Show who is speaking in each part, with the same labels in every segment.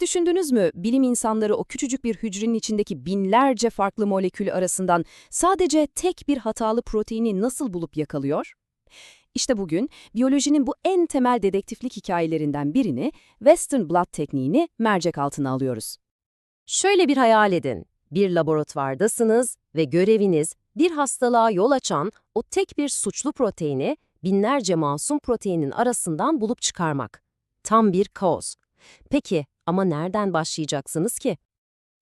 Speaker 1: Düşündünüz mü bilim insanları o küçücük bir hücrenin içindeki binlerce farklı molekül arasından sadece tek bir hatalı proteini nasıl bulup yakalıyor? İşte bugün biyolojinin bu en temel dedektiflik hikayelerinden birini, Western blot tekniğini mercek altına alıyoruz.
Speaker 2: Şöyle bir hayal edin. Bir laboratuvardasınız ve göreviniz bir hastalığa yol açan o tek bir suçlu proteini binlerce masum proteinin arasından bulup çıkarmak. Tam bir kaos. Peki ama nereden başlayacaksınız ki?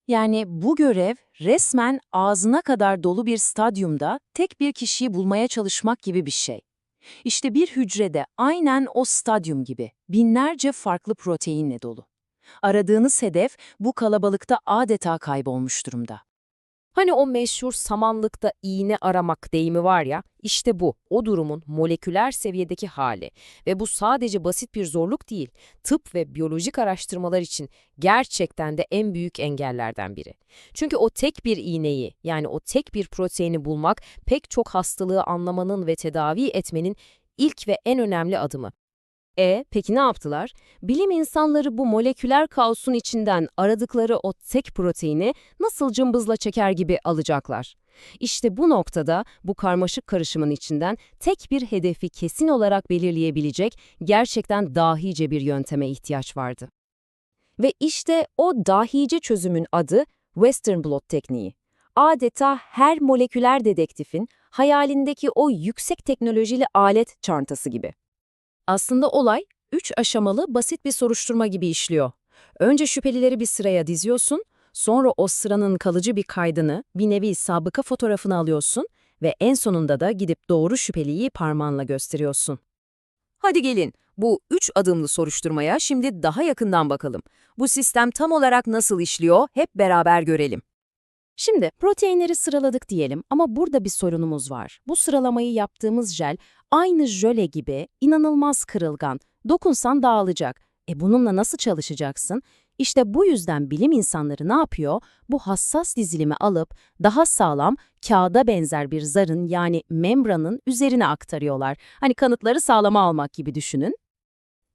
Speaker 3: Yani bu görev resmen ağzına kadar dolu bir stadyumda tek bir kişiyi bulmaya çalışmak gibi bir şey. İşte bir hücrede aynen o stadyum gibi binlerce farklı proteinle dolu. Aradığınız hedef bu kalabalıkta adeta kaybolmuş durumda.
Speaker 2: Hani o meşhur samanlıkta iğne aramak deyimi var ya, işte bu, o durumun moleküler seviyedeki hali. Ve bu sadece basit bir zorluk değil, tıp ve biyolojik araştırmalar için gerçekten de en büyük engellerden biri. Çünkü o tek bir iğneyi, yani o tek bir proteini bulmak pek çok hastalığı anlamanın ve tedavi etmenin ilk ve en önemli adımı. E, peki ne yaptılar? Bilim insanları bu moleküler kaosun içinden aradıkları o tek proteini nasıl cımbızla çeker gibi alacaklar. İşte bu noktada bu karmaşık karışımın içinden tek bir hedefi kesin olarak belirleyebilecek gerçekten dahice bir yönteme ihtiyaç vardı. Ve işte o dahice çözümün adı Western blot tekniği. Adeta her moleküler dedektifin hayalindeki o yüksek teknolojili alet çantası gibi. Aslında olay, üç aşamalı basit bir soruşturma gibi işliyor. Önce şüphelileri bir sıraya diziyorsun, sonra o sıranın kalıcı bir kaydını, bir nevi sabıka fotoğrafını alıyorsun ve en sonunda da gidip doğru şüpheliyi parmağınla gösteriyorsun.
Speaker 1: Hadi gelin, bu üç adımlı soruşturmaya şimdi daha yakından bakalım. Bu sistem tam olarak nasıl işliyor hep beraber görelim.
Speaker 2: Şimdi proteinleri sıraladık diyelim ama burada bir sorunumuz var. Bu sıralamayı yaptığımız jel aynı jöle gibi inanılmaz kırılgan, dokunsan dağılacak. E bununla nasıl çalışacaksın? İşte bu yüzden bilim insanları ne yapıyor? Bu hassas dizilimi alıp daha sağlam, kağıda benzer bir zarın yani membranın üzerine aktarıyorlar. Hani kanıtları sağlama almak gibi düşünün.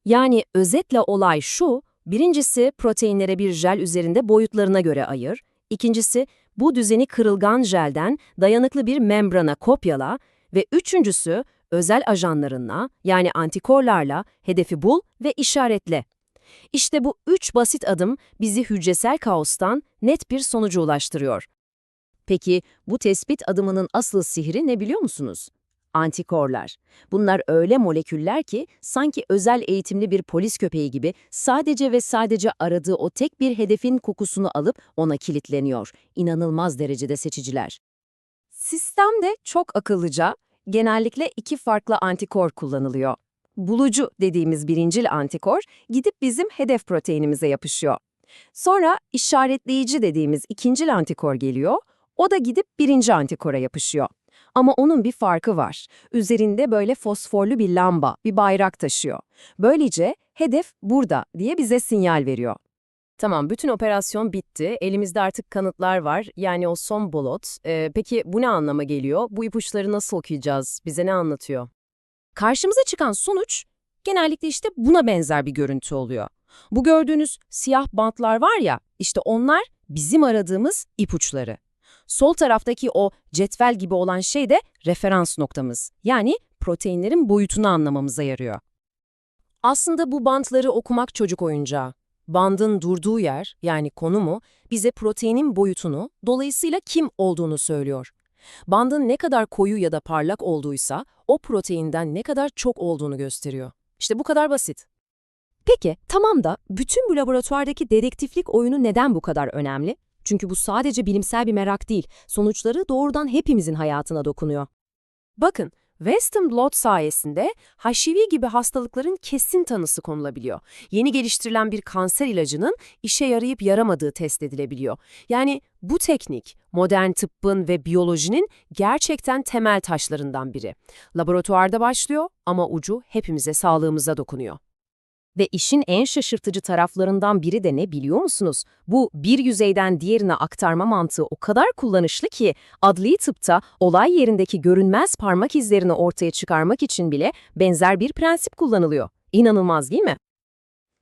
Speaker 2: Yani özetle olay şu, birincisi proteinlere bir jel üzerinde boyutlarına göre ayır, ikincisi bu düzeni kırılgan jelden dayanıklı bir membrana kopyala ve üçüncüsü özel ajanlarınla yani antikorlarla hedefi bul ve işaretle. İşte bu üç basit adım bizi hücresel kaostan net bir sonuca ulaştırıyor. Peki bu tespit adımının asıl sihri ne biliyor musunuz? Antikorlar. Bunlar öyle moleküller ki sanki özel eğitimli bir polis köpeği gibi sadece ve sadece aradığı o tek bir hedefin kokusunu alıp ona kilitleniyor. İnanılmaz derecede seçiciler. Sistem de çok akıllıca, genellikle iki farklı antikor kullanılıyor. Bulucu dediğimiz birincil antikor gidip bizim hedef proteinimize yapışıyor. Sonra işaretleyici dediğimiz ikincil antikor geliyor, o da gidip birinci antikora yapışıyor. Ama onun bir farkı var. Üzerinde böyle fosforlu bir lamba, bir bayrak taşıyor. Böylece hedef burada diye bize sinyal veriyor. Tamam, bütün operasyon bitti. Elimizde artık kanıtlar var. Yani o son bolot. Ee, peki bu ne anlama geliyor? Bu ipuçları nasıl okuyacağız? Bize ne anlatıyor? Karşımıza çıkan sonuç genellikle işte buna benzer bir görüntü oluyor. Bu gördüğünüz siyah bantlar var ya, işte onlar bizim aradığımız ipuçları. Sol taraftaki o cetvel gibi olan şey de referans noktamız. Yani proteinlerin boyutunu anlamamıza yarıyor. Aslında bu bantları okumak çocuk oyuncağı. Bandın durduğu yer, yani konumu, bize proteinin boyutunu, dolayısıyla kim olduğunu söylüyor. Bandın ne kadar koyu ya da parlak olduğuysa, o proteinden ne kadar çok olduğunu gösteriyor. İşte bu kadar basit. Peki, tamam da bütün bu laboratuvardaki dedektiflik oyunu neden bu kadar önemli? Çünkü bu sadece bilimsel bir merak değil, sonuçları doğrudan hepimizin hayatına dokunuyor. Bakın, Western blot sayesinde HIV gibi hastalıkların kesin tanısı konulabiliyor. Yeni geliştirilen bir kanser ilacının işe yarayıp yaramadığı test edilebiliyor. Yani bu teknik, modern tıbbın ve biyolojinin gerçekten temel taşlarından biri. Laboratuvarda başlıyor ama ucu hepimize sağlığımıza dokunuyor. Ve işin en şaşırtıcı taraflarından biri de ne biliyor musunuz? Bu bir yüzeyden diğerine aktarma mantığı o kadar kullanışlı ki adli tıpta olay yerindeki görünmez parmak izlerini ortaya çıkarmak için bile benzer bir prensip kullanılıyor. İnanılmaz değil mi?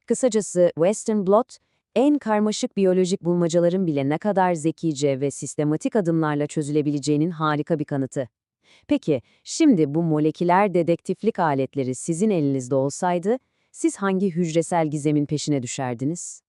Speaker 2: Kısacası Western blot en karmaşık biyolojik bulmacaların bile ne kadar zekice ve sistematik adımlarla çözülebileceğinin harika bir kanıtı. Peki, şimdi bu moleküler dedektiflik aletleri sizin elinizde olsaydı, siz hangi hücresel gizemin peşine düşerdiniz?